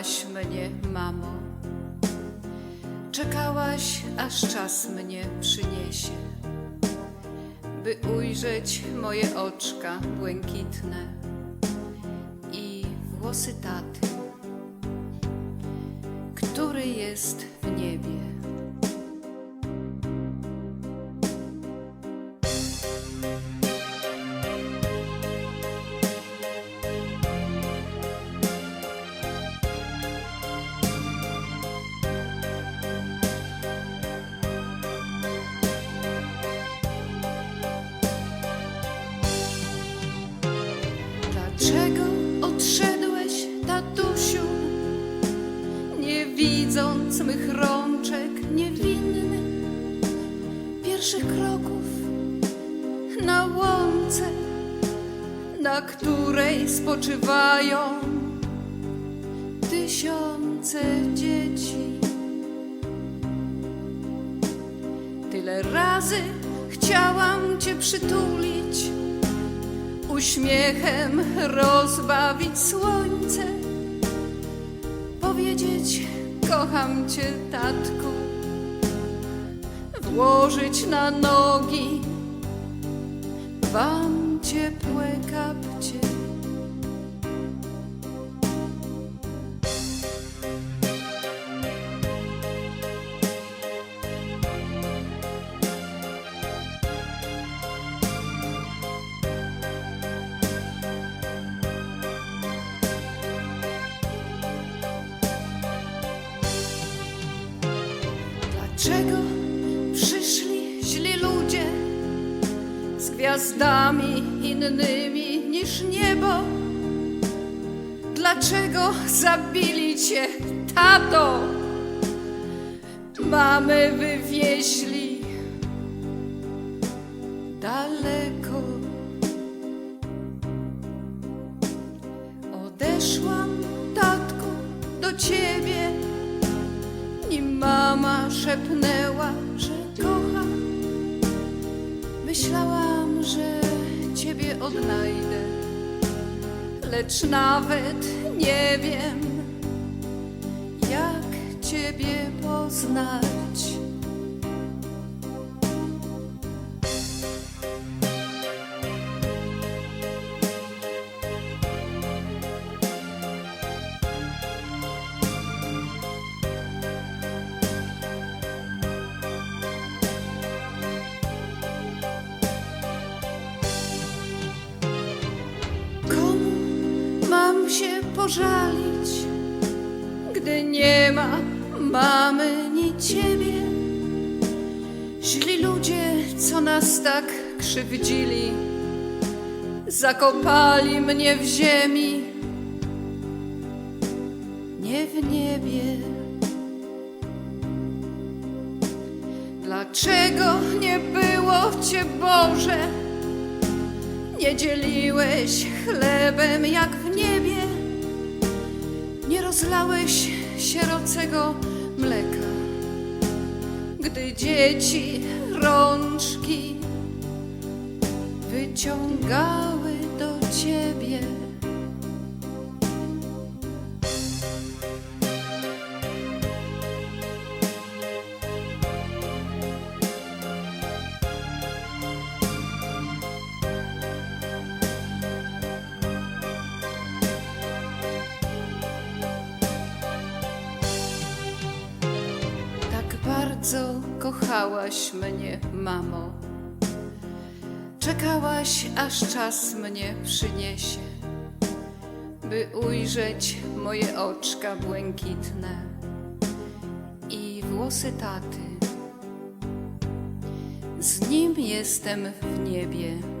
kochałaś mnie, mamo. Czekałaś, aż czas mnie przyniesie, by ujrzeć moje oczka błękitne i włosy taty, który jest w niebie. Widząc mych rączek niewinnych, pierwszych kroków na łące, na której spoczywają tysiące dzieci? Tyle razy chciałam Cię przytulić uśmiechem rozbawić słońce, powiedzieć: Kocham cię, tatku, włożyć na nogi wam ciepłe kapcie. Dlaczego przyszli źli ludzie z gwiazdami innymi niż niebo? Dlaczego zabili cię, tato? Mamy wywieźli daleko. Odeszłam, tatku, do ciebie mama szepnęła, że kocha. Myślałam, że ciebie odnajdę, lecz nawet nie wiem, jak ciebie poznać. Pożalić, gdy nie ma mamy ni ciebie? Źli ludzie, co nas tak krzywdzili, zakopali mnie w ziemi, nie w niebie. Dlaczego nie było Cię, Boże? Nie dzieliłeś chlebem jak w niebie, nie rozlałeś sierocego mleka, gdy dzieci rączki wyciągały bardzo kochałaś mnie, mamo. Czekałaś, aż czas mnie przyniesie, by ujrzeć moje oczka błękitne i włosy taty. Z nim jestem w niebie.